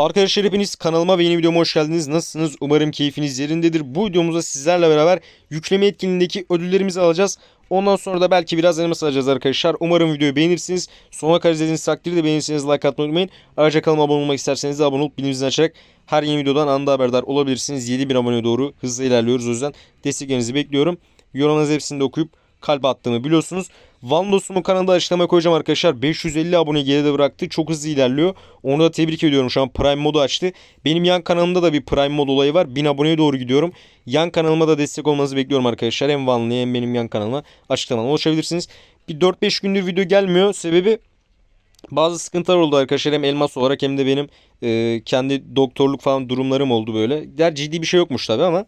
Arkadaşlar hepiniz kanalıma ve yeni videoma hoş geldiniz. Nasılsınız? Umarım keyfiniz yerindedir. Bu videomuzda sizlerle beraber yükleme etkinliğindeki ödüllerimizi alacağız. Ondan sonra da belki biraz elmas alacağız arkadaşlar. Umarım videoyu beğenirsiniz. Sonuna kadar izlediğiniz takdirde beğenirseniz like atmayı unutmayın. Ayrıca kanalıma abone olmak isterseniz de abone olup bildiriminizi açarak her yeni videodan anında haberdar olabilirsiniz. 7000 aboneye doğru hızlı ilerliyoruz. O yüzden desteklerinizi bekliyorum. Yorumlarınızı hepsini de okuyup kalp attığımı biliyorsunuz. Van Dostum'un kanalında açıklamaya koyacağım arkadaşlar. 550 abone geride bıraktı. Çok hızlı ilerliyor. Onu da tebrik ediyorum. Şu an Prime modu açtı. Benim yan kanalımda da bir Prime mod olayı var. 1000 aboneye doğru gidiyorum. Yan kanalıma da destek olmanızı bekliyorum arkadaşlar. Hem Vanlı'ya hem benim yan kanalıma açıklamadan ulaşabilirsiniz. Bir 4-5 gündür video gelmiyor. Sebebi bazı sıkıntılar oldu arkadaşlar. Hem elmas olarak hem de benim e, kendi doktorluk falan durumlarım oldu böyle. Der ciddi bir şey yokmuş tabii ama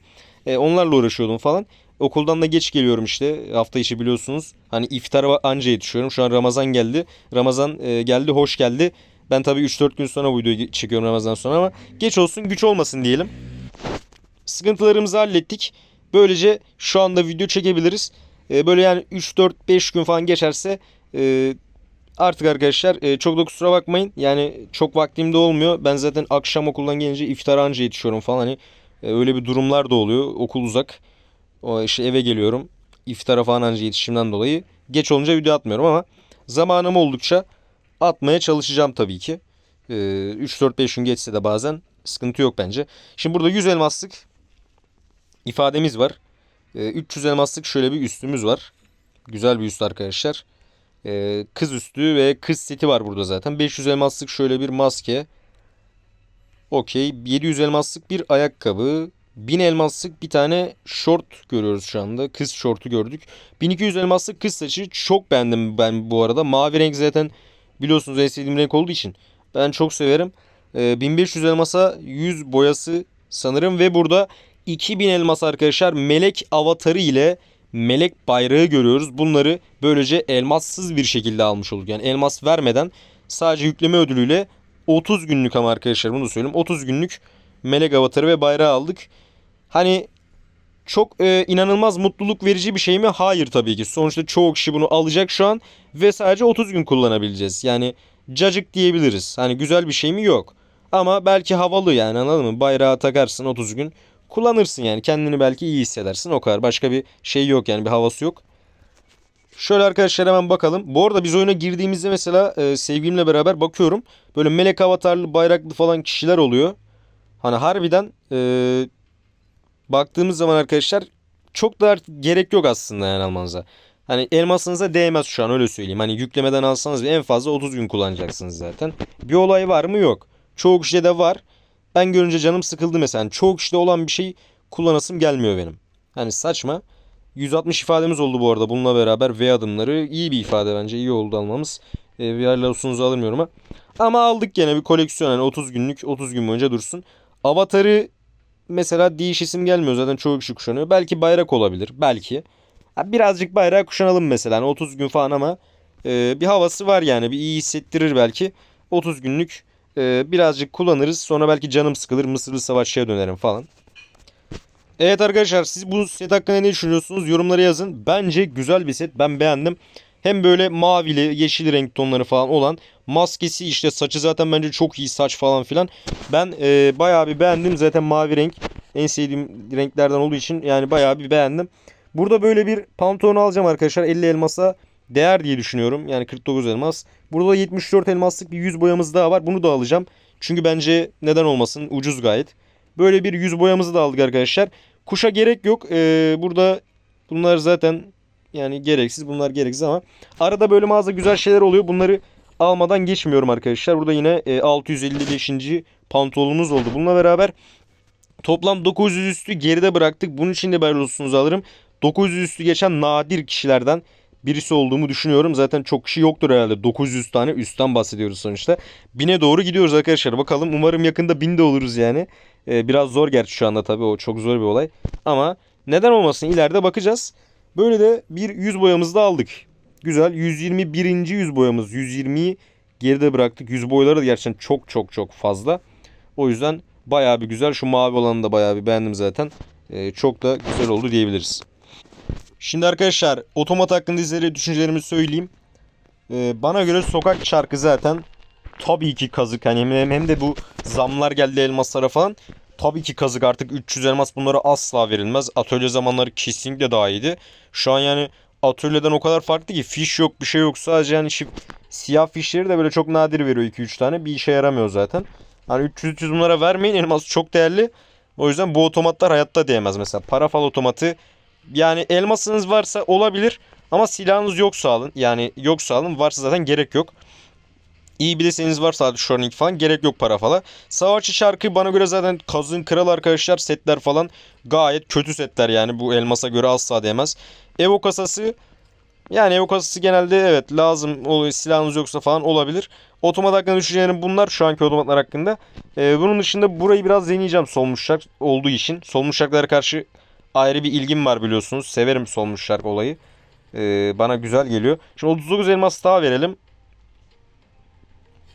e, onlarla uğraşıyordum falan. Okuldan da geç geliyorum işte hafta içi biliyorsunuz. Hani iftara anca yetişiyorum. Şu an Ramazan geldi. Ramazan e, geldi hoş geldi. Ben tabii 3-4 gün sonra bu videoyu çekiyorum Ramazan sonra ama geç olsun güç olmasın diyelim. Sıkıntılarımızı hallettik. Böylece şu anda video çekebiliriz. E, böyle yani 3-4-5 gün falan geçerse e, artık arkadaşlar e, çok da kusura bakmayın. Yani çok vaktim de olmuyor. Ben zaten akşam okuldan gelince iftara anca yetişiyorum falan. Hani e, öyle bir durumlar da oluyor. Okul uzak. O işte eve geliyorum. İftara falan anca yetişimden dolayı. Geç olunca video atmıyorum ama zamanım oldukça atmaya çalışacağım tabii ki. Ee, 3-4-5 gün geçse de bazen sıkıntı yok bence. Şimdi burada 100 elmaslık ifademiz var. Ee, 300 elmaslık şöyle bir üstümüz var. Güzel bir üst arkadaşlar. Ee, kız üstü ve kız seti var burada zaten. 500 elmaslık şöyle bir maske. Okey. 700 elmaslık bir ayakkabı. 1000 elmaslık bir tane short görüyoruz şu anda. Kız shortu gördük. 1200 elmaslık kız saçı çok beğendim ben bu arada. Mavi renk zaten biliyorsunuz en sevdiğim renk olduğu için. Ben çok severim. Ee, 1500 elmasa 100 boyası sanırım ve burada 2000 elmas arkadaşlar melek avatarı ile melek bayrağı görüyoruz. Bunları böylece elmassız bir şekilde almış olduk. Yani elmas vermeden sadece yükleme ödülüyle 30 günlük ama arkadaşlar bunu söyleyeyim. 30 günlük melek avatarı ve bayrağı aldık. Hani çok e, inanılmaz mutluluk verici bir şey mi? Hayır tabii ki. Sonuçta çoğu kişi bunu alacak şu an ve sadece 30 gün kullanabileceğiz. Yani cacık diyebiliriz. Hani güzel bir şey mi? Yok. Ama belki havalı yani anladın mı? Bayrağı takarsın 30 gün kullanırsın yani. Kendini belki iyi hissedersin o kadar. Başka bir şey yok yani bir havası yok. Şöyle arkadaşlar hemen bakalım. Bu arada biz oyuna girdiğimizde mesela e, sevgilimle beraber bakıyorum. Böyle melek avatarlı bayraklı falan kişiler oluyor. Hani harbiden e, baktığımız zaman arkadaşlar çok da gerek yok aslında yani almanıza. Hani elmasınıza değmez şu an öyle söyleyeyim. Hani yüklemeden alsanız en fazla 30 gün kullanacaksınız zaten. Bir olay var mı yok. Çoğu kişide de var. Ben görünce canım sıkıldı mesela. Çoğu kişide olan bir şey kullanasım gelmiyor benim. Hani saçma. 160 ifademiz oldu bu arada bununla beraber V adımları iyi bir ifade bence iyi oldu almamız. E, VR Lawson'uzu almıyorum ama. Ama aldık gene bir koleksiyon yani 30 günlük 30 gün boyunca dursun. Avatarı mesela değişisim gelmiyor zaten çoğu kişi kuşanıyor. Belki bayrak olabilir belki. Birazcık bayrağı kuşanalım mesela hani 30 gün falan ama e, bir havası var yani bir iyi hissettirir belki. 30 günlük e, birazcık kullanırız sonra belki canım sıkılır Mısırlı savaşçıya dönerim falan. Evet arkadaşlar siz bu set hakkında ne düşünüyorsunuz? Yorumlara yazın. Bence güzel bir set. Ben beğendim. Hem böyle mavili, yeşil renk tonları falan olan maskesi işte saçı zaten bence çok iyi saç falan filan. Ben e, bayağı bir beğendim. Zaten mavi renk en sevdiğim renklerden olduğu için yani bayağı bir beğendim. Burada böyle bir pantolon alacağım arkadaşlar. 50 elmasa değer diye düşünüyorum. Yani 49 elmas. Burada 74 elmaslık bir yüz boyamız daha var. Bunu da alacağım. Çünkü bence neden olmasın ucuz gayet. Böyle bir yüz boyamızı da aldık arkadaşlar. Kuşa gerek yok. Ee, burada bunlar zaten yani gereksiz. Bunlar gereksiz ama arada böyle mağaza güzel şeyler oluyor. Bunları almadan geçmiyorum arkadaşlar. Burada yine e, 655. pantolonumuz oldu. Bununla beraber toplam 900 üstü geride bıraktık. Bunun için de ben olsunuz alırım. 900 üstü geçen nadir kişilerden birisi olduğumu düşünüyorum. Zaten çok kişi yoktur herhalde. 900 tane üstten bahsediyoruz sonuçta. 1000'e doğru gidiyoruz arkadaşlar. Bakalım umarım yakında 1000'de oluruz yani. Ee, biraz zor gerçi şu anda tabii o çok zor bir olay. Ama neden olmasın ileride bakacağız. Böyle de bir yüz boyamızı da aldık. Güzel 121. yüz boyamız. 120'yi geride bıraktık. Yüz boyaları da gerçekten çok çok çok fazla. O yüzden bayağı bir güzel. Şu mavi olanı da bayağı bir beğendim zaten. Ee, çok da güzel oldu diyebiliriz. Şimdi arkadaşlar otomat hakkında sizlere düşüncelerimi söyleyeyim. Ee, bana göre sokak şarkı zaten tabii ki kazık. Hani hem, hem de bu zamlar geldi elmaslara falan. Tabii ki kazık artık 300 elmas bunlara asla verilmez. Atölye zamanları kesinlikle daha iyiydi. Şu an yani atölyeden o kadar farklı ki fiş yok bir şey yok. Sadece yani şif, siyah fişleri de böyle çok nadir veriyor 2-3 tane. Bir işe yaramıyor zaten. Hani 300-300 bunlara vermeyin elmas çok değerli. O yüzden bu otomatlar hayatta değmez. Mesela parafal otomatı yani elmasınız varsa olabilir ama silahınız yoksa alın. Yani yoksa alın varsa zaten gerek yok. İyi bir deseniz varsa hadi şu an falan gerek yok para falan. Savaşçı şarkı bana göre zaten kazın kral arkadaşlar setler falan gayet kötü setler yani bu elmasa göre asla değmez. Evo kasası yani Evo kasası genelde evet lazım oluyor silahınız yoksa falan olabilir. Otomat hakkında düşüncelerim bunlar şu anki otomatlar hakkında. Ee, bunun dışında burayı biraz deneyeceğim solmuş şark olduğu için. Solmuş şarklara karşı ayrı bir ilgim var biliyorsunuz. Severim solmuş şark olayı. Ee, bana güzel geliyor. Şimdi 39 elmas daha verelim.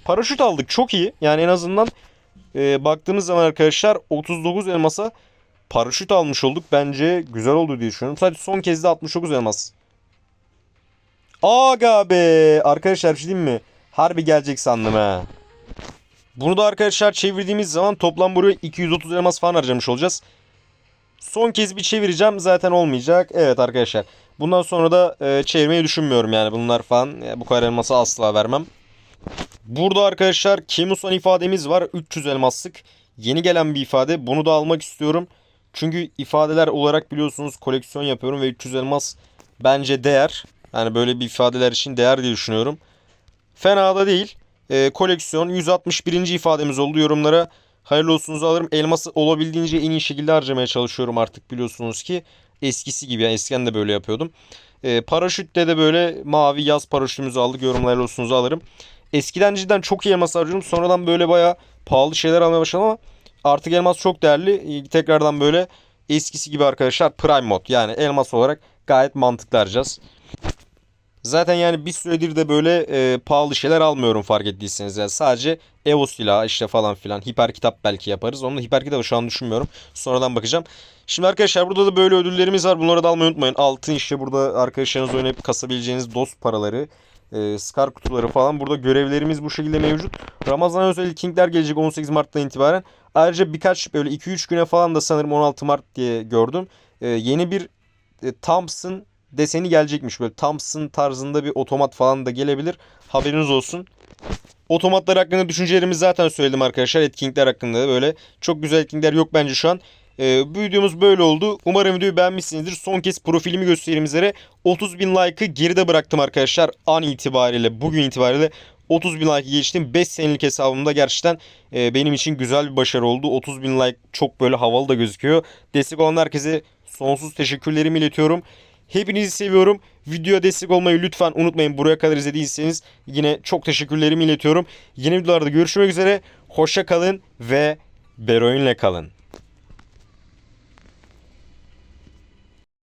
Paraşüt aldık çok iyi. Yani en azından e, baktığımız zaman arkadaşlar 39 elmasa paraşüt almış olduk. Bence güzel oldu diye düşünüyorum. Sadece son kez de 69 elmas. Aga be! Arkadaşlar bir şey diyeyim mi? Harbi gelecek sandım ha. Bunu da arkadaşlar çevirdiğimiz zaman toplam buraya 230 elmas falan harcamış olacağız. Son kez bir çevireceğim zaten olmayacak. Evet arkadaşlar. Bundan sonra da e, çevirmeyi düşünmüyorum yani bunlar falan. E, bu kadar elması asla vermem. Burada arkadaşlar Kemusan ifademiz var. 300 elmaslık. Yeni gelen bir ifade. Bunu da almak istiyorum. Çünkü ifadeler olarak biliyorsunuz koleksiyon yapıyorum ve 300 elmas bence değer. Yani böyle bir ifadeler için değer diye düşünüyorum. Fena da değil. Ee, koleksiyon 161. ifademiz oldu. Yorumlara hayırlı olsunuzu alırım. Elması olabildiğince en iyi şekilde harcamaya çalışıyorum artık biliyorsunuz ki. Eskisi gibi yani eskiden de böyle yapıyordum. Ee, paraşütte de böyle mavi yaz paraşütümüzü aldık. Yorumlara hayırlı olsunuzu alırım. Eskiden cidden çok iyi elmas harcıyordum. Sonradan böyle bayağı pahalı şeyler almaya başladım ama artık elmas çok değerli. Ee, Tekrardan böyle eskisi gibi arkadaşlar prime mod yani elmas olarak gayet mantıklı harcayacağız. Zaten yani bir süredir de böyle e, pahalı şeyler almıyorum fark ettiyseniz. Yani sadece Evo silahı işte falan filan. Hiper kitap belki yaparız. Onu da hiper kitabı şu an düşünmüyorum. Sonradan bakacağım. Şimdi arkadaşlar burada da böyle ödüllerimiz var. Bunları da almayı unutmayın. Altın işte burada arkadaşlarınız oynayıp kasabileceğiniz dost paraları. E, Scar kutuları falan. Burada görevlerimiz bu şekilde mevcut. Ramazan özel Kingler gelecek 18 Mart'tan itibaren. Ayrıca birkaç böyle 2-3 güne falan da sanırım 16 Mart diye gördüm. E, yeni bir e, Thompson deseni gelecekmiş. Böyle Thompson tarzında bir otomat falan da gelebilir. Haberiniz olsun. Otomatlar hakkında düşüncelerimi zaten söyledim arkadaşlar. Etkinlikler hakkında da böyle. Çok güzel etkinlikler yok bence şu an. Ee, bu videomuz böyle oldu. Umarım videoyu beğenmişsinizdir. Son kez profilimi göstereyim üzere. 30 bin like'ı geride bıraktım arkadaşlar. An itibariyle, bugün itibariyle 30 bin like geçtim. 5 senelik hesabımda gerçekten e, benim için güzel bir başarı oldu. 30 bin like çok böyle havalı da gözüküyor. Destek olan herkese sonsuz teşekkürlerimi iletiyorum. Hepinizi seviyorum. Videoya destek olmayı lütfen unutmayın. Buraya kadar izlediyseniz yine çok teşekkürlerimi iletiyorum. Yeni videolarda görüşmek üzere. Hoşça kalın ve Beroin'le kalın.